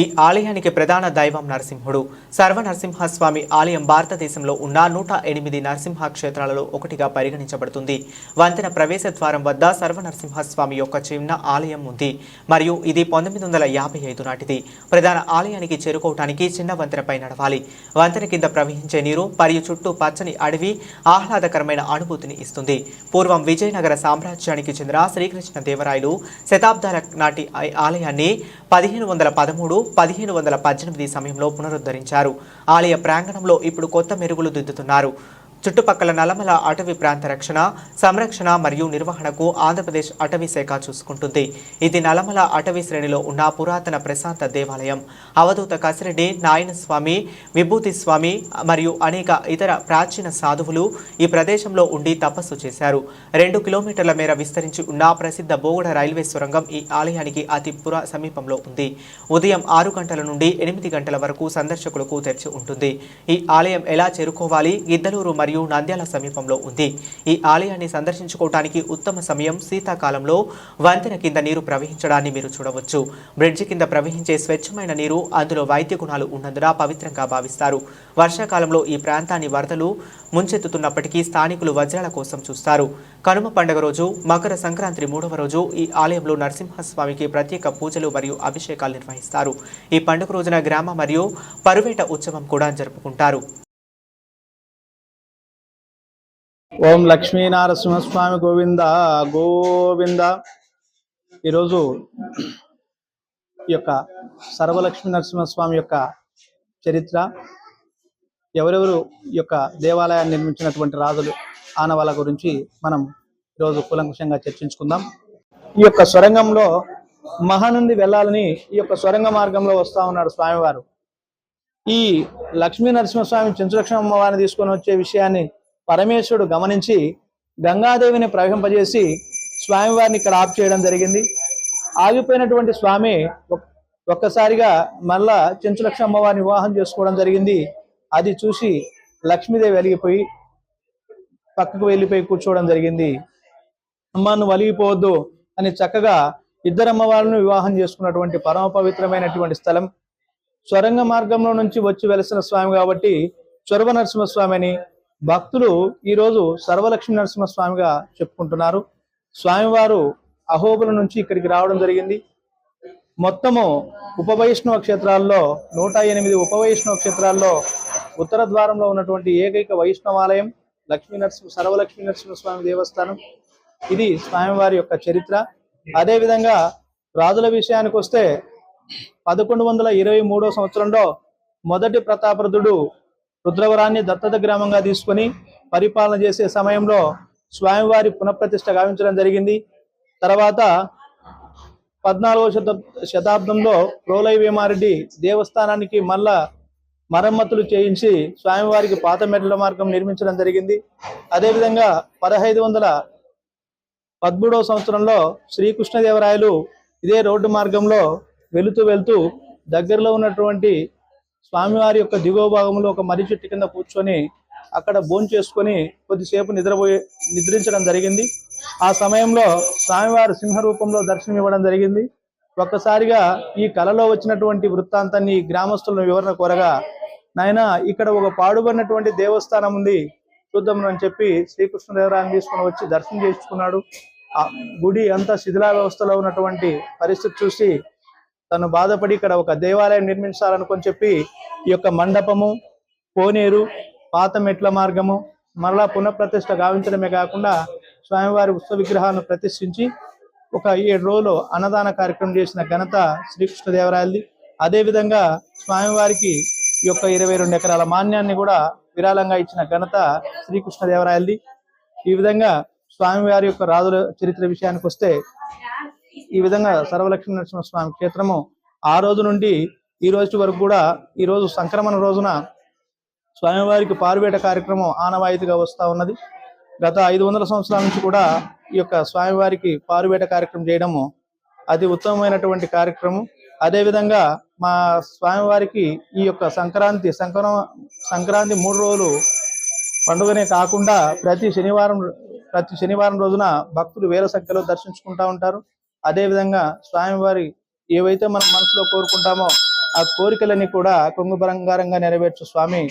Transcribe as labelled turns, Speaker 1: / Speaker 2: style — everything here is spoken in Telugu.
Speaker 1: ఈ ఆలయానికి ప్రధాన దైవం నరసింహుడు. సర్వ నరసింహస్వామి ఆలయం భారతదేశంలో ఉన్న నూట ఎనిమిది నరసింహ క్షేత్రాలలో ఒకటిగా పరిగణించబడుతుంది. వంతెన ప్రవేశ ద్వారం వద్ద సర్వ నరసింహస్వామి యొక్క చిన్న ఆలయం ఉంది. మరియు ఇది పంతొమ్మిది వందల యాభై ఐదు నాటిది. ప్రధాన ఆలయానికి చేరుకోవటానికి చిన్న వంతెనపై నడవాలి. వంతెన కింద ప్రవహించే నీరు మరియు చుట్టూ పచ్చని అడవి ఆహ్లాదకరమైన అనుభూతిని ఇస్తుంది. పూర్వం విజయనగర సామ్రాజ్యానికి చెందిన శ్రీకృష్ణ దేవరాయలు శతాబ్దాల నాటి ఆలయాన్ని పదిహేను వందల పదమూడు పదిహేను వందల పద్దెనిమిది సమయంలో పునరుద్ధరించారు. ఆలయ ప్రాంగణంలో ఇప్పుడు కొత్త మెరుగులు దిద్దుతున్నారు. చుట్టుపక్కల నల్లమల అటవీ ప్రాంత రక్షణ సంరక్షణ మరియు నిర్వహణకు ఆంధ్రప్రదేశ్ అటవీ శాఖ చూసుకుంటుంది. ఇది నల్లమల అటవీ శ్రేణిలో ఉన్న పురాతన ప్రశాంత దేవాలయం. అవధూత కసిరెడ్డి నాయనస్వామి విభూతి స్వామి మరియు అనేక ఇతర ప్రాచీన సాధువులు ఈ ప్రదేశంలో ఉండి తపస్సు చేశారు. రెండు కిలోమీటర్ల మేర విస్తరించి ఉన్న ప్రసిద్ధ బోగడ రైల్వే సొరంగం ఈ ఆలయానికి అతి పుర సమీపంలో ఉంది. ఉదయం ఆరు గంటల నుండి ఎనిమిది గంటల వరకు సందర్శకులకు తెరిచి ఉంటుంది. ఈ ఆలయం ఎలా చేరుకోవాలి? గిద్దలూరు మరియు మరియు నంద్యాల సమీపంలో ఉంది. ఈ ఆలయాన్ని సందర్శించుకోవటానికి ఉత్తమ సమయం శీతాకాలంలో వంతెన కింద నీరు ప్రవహించడాన్ని మీరు చూడవచ్చు. బ్రిడ్జి కింద ప్రవహించే స్వచ్ఛమైన నీరు అందులో వైద్య గుణాలు ఉన్నందున పవిత్రంగా భావిస్తారు. వర్షాకాలంలో ఈ ప్రాంతాన్ని వరదలు ముంచెత్తుతున్నప్పటికీ స్థానికులు వజ్రాల కోసం చూస్తారు. కనుమ పండుగ రోజు మకర సంక్రాంతి మూడవ రోజు ఈ ఆలయంలో నరసింహస్వామికి ప్రత్యేక పూజలు మరియు అభిషేకాలు నిర్వహిస్తారు. ఈ పండుగ రోజున గ్రామ మరియు పరువేట ఉత్సవం కూడా జరుపుకుంటారు.
Speaker 2: ఓం లక్ష్మీనారసింహస్వామి గోవింద గోవింద. ఈరోజు ఈ యొక్క సర్వలక్ష్మీ నరసింహస్వామి యొక్క చరిత్ర ఎవరెవరు ఈ యొక్క దేవాలయాన్ని నిర్మించినటువంటి రాజులు ఆనవాళ్ళ గురించి మనం ఈరోజు కూలంకుషంగా చర్చించుకుందాం. ఈ యొక్క సొరంగంలో మహానంది వెళ్ళాలని ఈ యొక్క సొరంగ మార్గంలో వస్తా ఉన్నాడు స్వామివారు. ఈ లక్ష్మీ నరసింహస్వామి చంద్రలక్ష్మి అమ్మవారిని తీసుకొని వచ్చే విషయాన్ని పరమేశ్వరుడు గమనించి గంగాదేవిని ప్రవహింపజేసి స్వామివారిని ఇక్కడ ఆఫ్ చేయడం జరిగింది. ఆగిపోయినటువంటి స్వామి ఒక్కసారిగా మళ్ళా చెంచులక్ష్మి అమ్మవారిని వివాహం చేసుకోవడం జరిగింది. అది చూసి లక్ష్మీదేవి వెలిగిపోయి పక్కకు వెళ్ళిపోయి కూర్చోవడం జరిగింది. అమ్మను వలిగిపోవద్దు అని చక్కగా ఇద్దరు అమ్మవారిని వివాహం చేసుకున్నటువంటి పరమ పవిత్రమైనటువంటి స్థలం. స్వరంగ మార్గంలో నుంచి వచ్చి వెలసిన స్వామి కాబట్టి చొరవ నరసింహస్వామి అని భక్తులు ఈరోజు సర్వలక్ష్మి నరసింహస్వామిగా చెప్పుకుంటున్నారు. స్వామివారు అహోబుల నుంచి ఇక్కడికి రావడం జరిగింది. మొత్తము ఉపవైష్ణవ క్షేత్రాల్లో నూట ఎనిమిది ఉపవైష్ణవ క్షేత్రాల్లో ఉత్తర ద్వారంలో ఉన్నటువంటి ఏకైక వైష్ణవాలయం లక్ష్మీ నరసింహ సర్వలక్ష్మీ నరసింహస్వామి దేవస్థానం. ఇది స్వామివారి యొక్క చరిత్ర. అదేవిధంగా రాజుల విషయానికి వస్తే పదకొండు వందల ఇరవై మూడో సంవత్సరంలో మొదటి ప్రతాపరుదుడు రుద్రవరాన్ని దత్తత గ్రామంగా తీసుకొని పరిపాలన చేసే సమయంలో స్వామివారి పునఃప్రతిష్ట గావించడం జరిగింది. తర్వాత పద్నాలుగవ శత శతాబ్దంలో ప్రోలయ వేమారెడ్డి దేవస్థానానికి మళ్ళా మరమ్మతులు చేయించి స్వామివారికి పాత మెట్ల మార్గం నిర్మించడం జరిగింది. అదేవిధంగా పదహైదు వందల పదమూడవ సంవత్సరంలో శ్రీకృష్ణదేవరాయలు ఇదే రోడ్డు మార్గంలో వెళుతూ వెళ్తూ దగ్గరలో ఉన్నటువంటి స్వామివారి యొక్క దిగువ భాగంలో ఒక మర్రి చెట్టు కింద కూర్చొని అక్కడ భోంచేసుకొని చేసుకొని కొద్దిసేపు నిద్రపోయి నిద్రించడం జరిగింది. ఆ సమయంలో స్వామివారు సింహ రూపంలో దర్శనం ఇవ్వడం జరిగింది. ఒక్కసారిగా ఈ కలలో వచ్చినటువంటి వృత్తాంతాన్ని గ్రామస్తులను వివరణ కోరగా నాయన ఇక్కడ ఒక పాడుబడినటువంటి దేవస్థానం ఉంది. చూద్దాం అని చెప్పి శ్రీకృష్ణదేవరాయని తీసుకొని వచ్చి దర్శనం చేసుకున్నాడు. ఆ గుడి అంతా శిథిలా వ్యవస్థలో ఉన్నటువంటి పరిస్థితి చూసి తను బాధపడి ఇక్కడ ఒక దేవాలయం నిర్మించాలనుకొని చెప్పి ఈ యొక్క మండపము కోనేరు పాత మెట్ల మార్గము మరలా పునఃప్రతిష్ట గావించడమే కాకుండా స్వామివారి ఉత్సవ విగ్రహాలను ప్రతిష్ఠించి ఒక ఏడు రోజులు అన్నదాన కార్యక్రమం చేసిన ఘనత శ్రీకృష్ణదేవరాయలది. అదేవిధంగా స్వామివారికి ఈ యొక్క ఇరవై రెండు ఎకరాల మాన్యాన్ని కూడా విరాళంగా ఇచ్చిన ఘనత శ్రీకృష్ణదేవరాయలది. ఈ విధంగా స్వామివారి యొక్క రాజుల చరిత్ర విషయానికి వస్తే ఈ విధంగా సర్వలక్ష్మీ నరసింహ స్వామి క్షేత్రము ఆ రోజు నుండి ఈ రోజు వరకు కూడా ఈ రోజు సంక్రమణ రోజున స్వామివారికి పారువేట కార్యక్రమం ఆనవాయితీగా వస్తూ ఉన్నది. గత ఐదు వందల సంవత్సరాల నుంచి కూడా ఈ యొక్క స్వామివారికి పారువేట కార్యక్రమం చేయడము అతి ఉత్తమమైనటువంటి కార్యక్రమం. అదేవిధంగా మా స్వామివారికి ఈ యొక్క సంక్రాంతి సంక్రమ సంక్రాంతి మూడు రోజులు పండుగనే కాకుండా ప్రతి శనివారం ప్రతి శనివారం రోజున భక్తులు వేల సంఖ్యలో దర్శించుకుంటూ ఉంటారు. అదేవిధంగా స్వామివారి ఏవైతే మనం మనసులో కోరుకుంటామో ఆ కోరికలన్నీ కూడా కొంగు బంగారంగా నెరవేర్చు స్వామి.